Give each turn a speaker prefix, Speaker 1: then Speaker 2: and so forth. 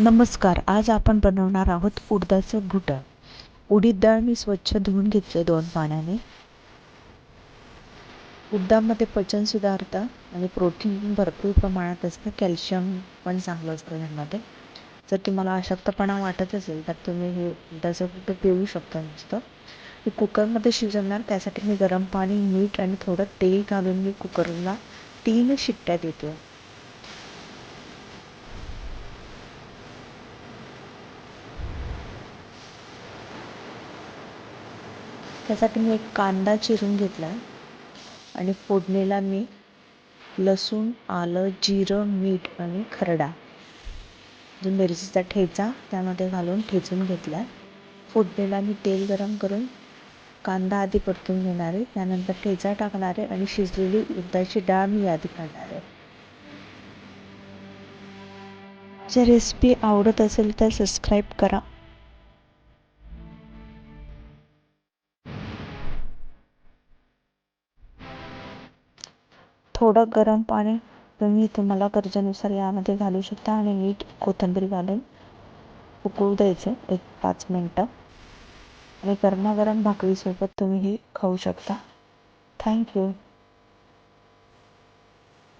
Speaker 1: नमस्कार आज आपण बनवणार आहोत उडदाचं घुटं. उडीद डाळ मी स्वच्छ धुवून घेतले दोन पाण्याने उडदामध्ये पचन सुधारतं आणि प्रोटीन भरपूर प्रमाणात असतं कॅल्शियम पण चांगलं असतं ह्यामध्ये जर तुम्हाला अशक्तपणा वाटत असेल तर तुम्ही हे उडदाचं घुटं पिऊ शकता नुसतं. मी कुकरमध्ये शिजवणार त्यासाठी मी गरम पाणी मीठ आणि थोडं तेल घालून मी कुकरला तीन शिट्ट्या देतो. त्यासाठी मी एक कांदा चिरून घेतला आणि फोडणीला मी लसूण आलं जिरं मीठ आणि खरडा. जो मिरचीचा ठेचा त्यामध्ये घालून ठेचून घेतला. फोडणीला मी तेल गरम करून कांदा आधी परतून घेणार आहे. त्यानंतर ठेचा टाकणार आहे आणि शिजलेली उडदाची डाळ मी आधी करणार आहे. जर रेसिपी आवडत असेल तर सबस्क्राईब करा. थोडं गरम पाणी तुम्ही तुम्हाला गरजेनुसार यामध्ये घालू शकता आणि मीठ कोथिंबीर घालून उकळू द्यायचं एक पाच मिनटं. आणि गरमागरम भाकरीसोबत तुम्ही हे खाऊ शकता. थँक्यू